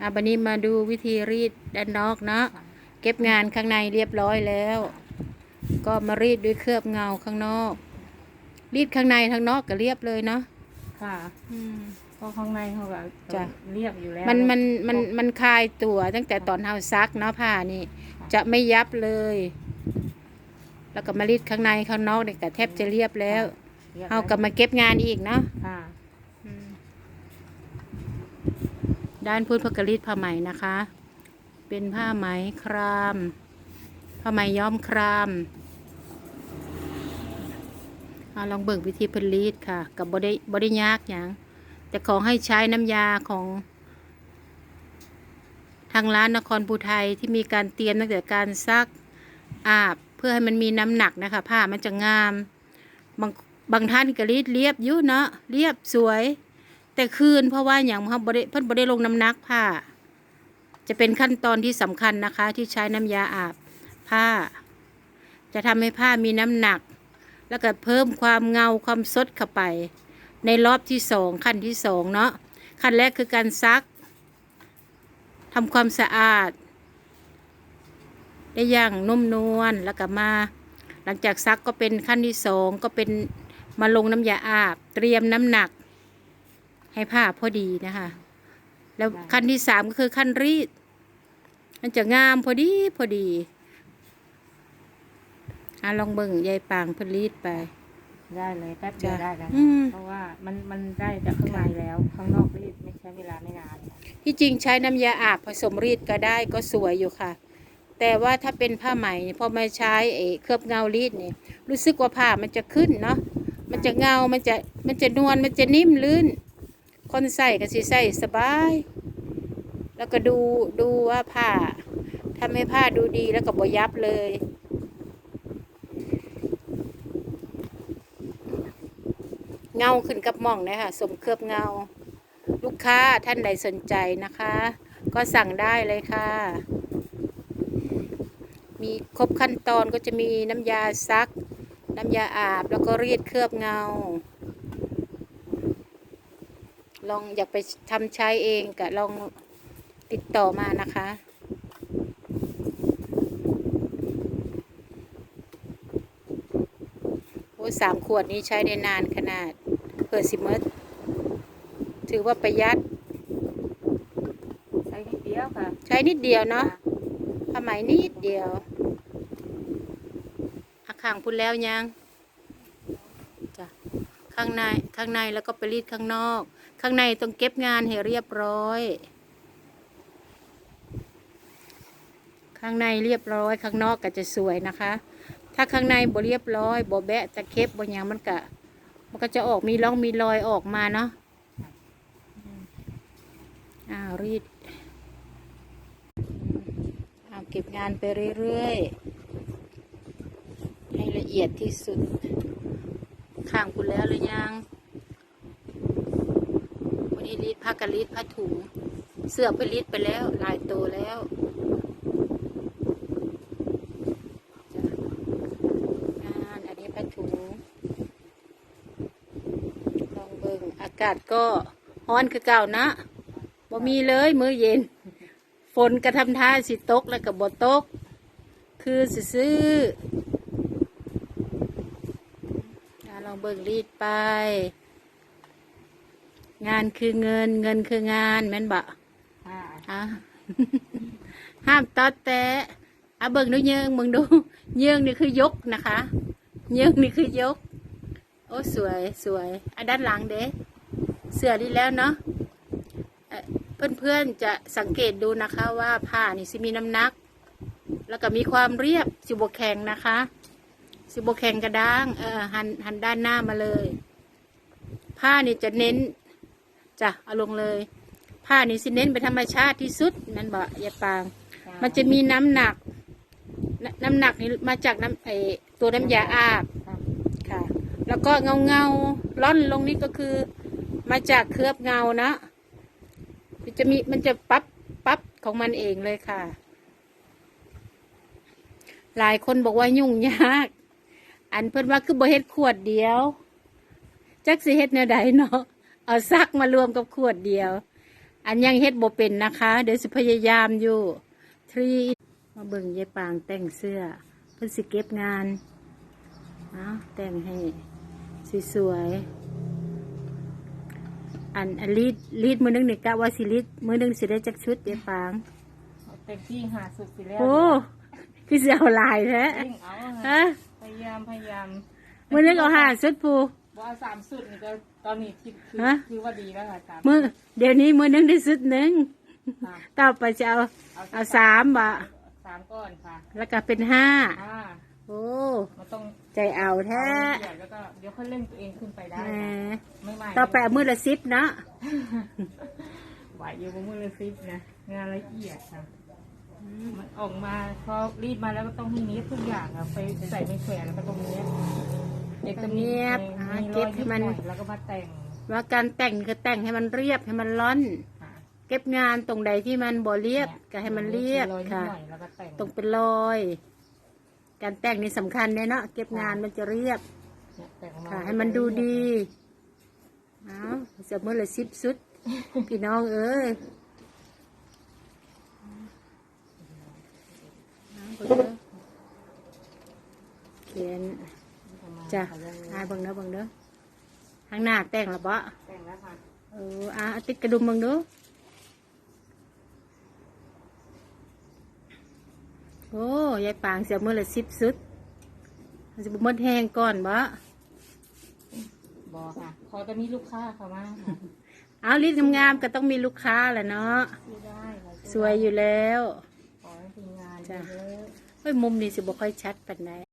อะบันนี้มาดูวิธีรีดด้านนอกเนาะเก็บงานข้างในเรียบร้อยแล้ว ก็มารีดด้วยเคลือบเงาข้างนอก รีดข้างในข้างนอกก็เรียบเลยเนาะค่ะเพราะข้างในเขาก็จ้ะเรียบอยู่แล้ว มันมันมันมันคลายตัวตั้งแต่ตอนเฮาซักเนาะผ้านี่ จะไม่ยับเลย แล้วก็มารีดข้างในข้างนอกเนี่ยก็แทบจะเรียบแล้วรียบเฮาก็มาเก็บงานอีกเนาะค่ะ ด้านพุทธพกรีดผ้าไหมนะคะ เป็นผ้าไหมครามผ้าไหมย้อมครามอาลองเบิ่งวิธีเพนรีดค่ะ กับบได้บได้ยากอย่างแต่ขอให้ใช้น้ำยาของ ทางร้านนครภูไทยที่มีการเตรียมตั้งแต่การซักอาบ เพื่อให้มันมีน้ำหนักนะคะ ผ้ามันจะงาม บางบางท่านก็รีดเรียบยุ่เนาะเรียบสวย แต่คืนเพราะว่าอย่างเขาบริเพิ่นบริลงน้ำหนักผ้า จะเป็นขั้นตอนที่สำคัญนะคะ ที่ใช้น้ำยาอาบผ้า จะทำให้ผ้ามีน้ำหนัก แล้วก็เพิ่มความเงาความสดเข้าไป ในรอบที่สองขั้นที่สองเนาะขั้นแรกคือการซักทำความสะอาด ได้อย่างนุ่มนวลแล้วก็มา หลังจากซักก็เป็นขั้นที่สองก็เป็นมาลงน้ำยาอาบ เตรียมน้ำหนัก ให้ผ้าพอดีนะคะ แล้วขั้นที่สามก็คือขั้นรีด มันจะงามพอดีพอดีอะลองเบิ่งยายปางเพนรีดไป ได้เลยแป๊บเดียวจ้ะได้แล้วอืม เพราะว่ามันมันได้จากข้างในแล้ว ข้างนอกรีดไม่ใช้เวลาไม่นานค่ะที่จริงใช้น้ำยาอาบผสมรีดก็ได้ก็สวยอยู่ค่ะ แต่ว่าถ้าเป็นผ้าไหมพอมาใช้ไอ้เคลือบเงารีดเนี่ยรู้สึกว่าผ้ามันจะขึ้นเนาะมันจะเงา มันจะมันจะนวลมันจะนิ่มลื่น คนใส่ก็สิใส่สบาย แล้วก็ดูดูว่าผ้าทำให้ผ้าดูดีแล้วก็บยับเลย เงาขึ้นกับหม่องนะคะสมเคลือบเงา ลูกค้าท่านใดสนใจนะคะ ก็สั่งได้เลยค่ะ มีครบขั้นตอนก็จะมีน้ำยาซัก น้ำยาอาบแล้วก็รีดเคลือบเงา ลองอยากไปทำใช้เองก็ลองติดต่อมานะคะ โอ้ยสามขวดนี้ใช้ได้นานขนาดเพื่อสิเมดถือว่าประหยัด ใช้นิดเดียวค่ะ ใช้นิดเดียวเนาะผ้าไหมนิดเดียวอาข้างพุ่นแล้วยังจ้ะ ข้างในข้างในแล้วก็ไปรีดข้างนอก ข้างในต้องเก็บงานให้เรียบร้อย ข้างในเรียบร้อย ข้างนอกก็จะสวยนะคะ ถ้าข้างในบ่เรียบร้อยบ่แบะตะเข็บบ่หยังมันก็มันก็จะออกมีร่องมีรอยออกมาเนาะอ้าวรีดเอาเก็บงานไปเรื่อยๆ ให้ละเอียดที่สุด ข้างคุณแล้วหรือยังวันนี้รีดผ้ากะรีดผ้าถุง เสื้อไปรีดไปแล้ว ลายโตแล้วอันนี้ผ้าถุงลองเบิ่งอากาศก็ร้อนคือเก่านะบ่มีเลยมื้อเย็น ฝนกระทำท่าสิตกแล้วกับบตก คือซื้อๆ อะลองเบิ่งรีดไป งานคือเงินเงินคืองานแม่นบะค่ะอะห้ามตอดแต่อะเบิ่งดูเยิงเบิ่งดูเยิงนี่คือยกนะคะเยิงนี่คือยก โอ้สวยสวยอะด้านหลังเด้เสือดีแล้วเนาะเพื่อนๆจะสังเกตดูนะคะว่าผ้านี่สิมีน้ำหนัก แล้วก็มีความเรียบสิบแข็งนะคะ สิบแข็งกระด้างเออหันหันด้านหน้ามาเลย ผ้านี่จะเน้นจ้ะเอาลงเลย ผ้านี่สิเน้นเป็นธรรมชาติที่สุดนั่นบอกยายปาง มันจะมีน้ำหนักนน้ำหนักนี่มาจากน้ำไอตัวน้ำยาอาบค่ะค่ะแล้วก็เงาเงาๆล่อนลงนี่ก็คือ มาจากเคลือบเงานะมันจะมีมันจะปั๊บปั๊บของมันเองเลยค่ะ หลายคนบอกว่ายุ่งยาก อันเพิ่นว่าคือบ่เฮ็ดขวดเดียว จักสิเฮ็ดแนวใดเนาะเอาซักมารวมกับขวดเดียว อันยังเฮ็ดบ่เป็นนะคะ เดี๋ยวสิพยายามอยู่ทรีมาเบิ่งยายปางแต่งเสื้อ เพิ่นสิเก็บงานเอาแต่งให้สวยๆอันอันรีดรีดมือนึงนี่กะว่าสิรีดมือนึงสิได้จักชุดยายปางเอาเต็มที่หาสุดสิแล้วโอ้คือสิเอาหลายแท้เร่งเอาฮะพยายามพยายามมือนึงเอาห้าชุดปูบ่เอาสามสุดนี่ก็ตอนนี้คิดคือฮะคือว่าดีแล้วค่ะสามมือเดี๋ยวนี้มือนึงได้ชุดหนึ่งค่ะต่อไปจะเอาเอาสามบะสามก้อนค่ะ แล้วก็เป็นห้าอ่าโอ้มันต้องใจเอาแท้เอาละเอียดแล้วก็เดี๋ยวค่อยเร่งตัวเองขึ้นไปได้แหมค่ะไม่ไหวต่อไปเอามือละสิบเนาะไหวอยู่บนมือเลยซิปนะงานละเอียดค่ะ มันออกมาพอรีดมาแล้วก็ต้องให้เนี้ทุกอย่างอะไปใส่ในแขวนแล้วก็ตรงเนี้ยเด็กตรงนี้เงียบอ่าเก็บให้มันอยแล้วก็มาแต่งว่าการแต่งคือแต่งให้มันเรียบให้มันร่อน ค่ะเก็บงานตรงใดที่มันบ่เรียบก็ให้มันเรียบโนิดค่ะ หน่อยแล้วก็แต่งตรงเป็นรอย การแต่งนี่สำคัญเนี่ยเนาะเก็บงานมันจะเรียบเนี่ยแต่งออกมาค่ะ ให้มันดูดีเอาจะมือละสิบสุด พี่น้องเอ้ยเอาเบิ่งเด้อเขียน จ้ะอายเบังเด้อเบังเด้อทางหน้าแต่งและบ่แต่งแล้วค่ะเอออะเอาติดกระดุมเบังเด้อโอ้ยายปางเสียมือละสิบสุดมันจะบ่หมดแห้งก่อนบ่บอค่ะพอจะมีลูกค้าเขามาค่ะเอารีดงามๆก็ต้องมีลูกค้าแหละเนาะซื้อได้ค่ะสวยอยู่แล้วขอให้ทีมงานจ้ะเยอะเฮ้ยมุมนี้สิบ่ค่อยชัดปานใด